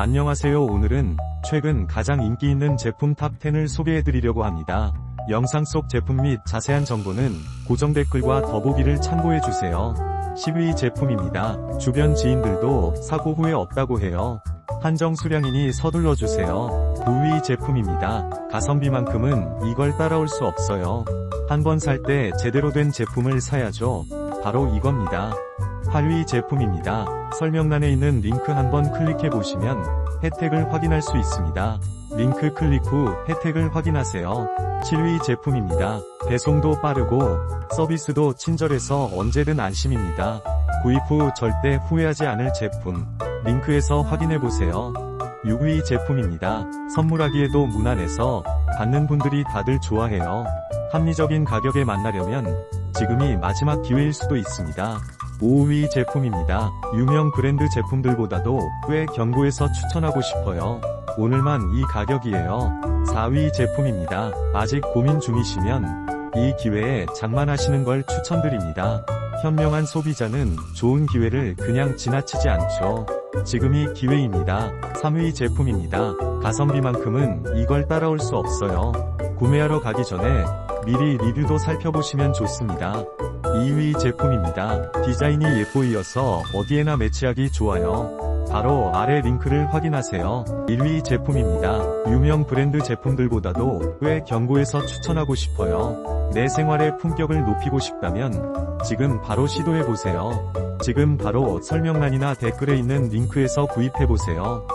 안녕하세요 오늘은 최근 가장 인기 있는 제품 탑10을 소개해드리려고 합니다. 영상 속 제품 및 자세한 정보는 고정 댓글과 더보기를 참고해주세요. 10위 제품입니다. 주변 지인들도 사고 후에 없다고 해요. 한정 수량이니 서둘러주세요. 9위 제품입니다. 가성비만큼은 이걸 따라올 수 없어요. 한 번 살 때 제대로 된 제품을 사야죠. 바로 이겁니다. 8위 제품입니다. 설명란에 있는 링크 한번 클릭해 보시면 혜택을 확인할 수 있습니다. 링크 클릭 후 혜택을 확인하세요. 7위 제품입니다. 배송도 빠르고 서비스도 친절해서 언제든 안심입니다. 구입 후 절대 후회하지 않을 제품. 링크에서 확인해 보세요. 6위 제품입니다. 선물하기에도 무난해서 받는 분들이 다들 좋아해요. 합리적인 가격에 만나려면 지금이 마지막 기회일 수도 있습니다. 5위 제품입니다. 유명 브랜드 제품들보다도 꽤 견고해서 추천하고 싶어요. 오늘만 이 가격이에요. 4위 제품입니다. 아직 고민 중이시면 이 기회에 장만하시는 걸 추천드립니다. 현명한 소비자는 좋은 기회를 그냥 지나치지 않죠. 지금이 기회입니다. 3위 제품입니다. 가성비만큼은 이걸 따라올 수 없어요. 구매하러 가기 전에 미리 리뷰도 살펴보시면 좋습니다. 2위 제품입니다. 디자인이 예뻐이어서 어디에나 매치하기 좋아요. 바로 아래 링크를 확인하세요. 1위 제품입니다. 유명 브랜드 제품들보다도 꽤 견고해서 추천하고 싶어요. 내 생활의 품격을 높이고 싶다면 지금 바로 시도해보세요. 지금 바로 설명란이나 댓글에 있는 링크에서 구입해보세요.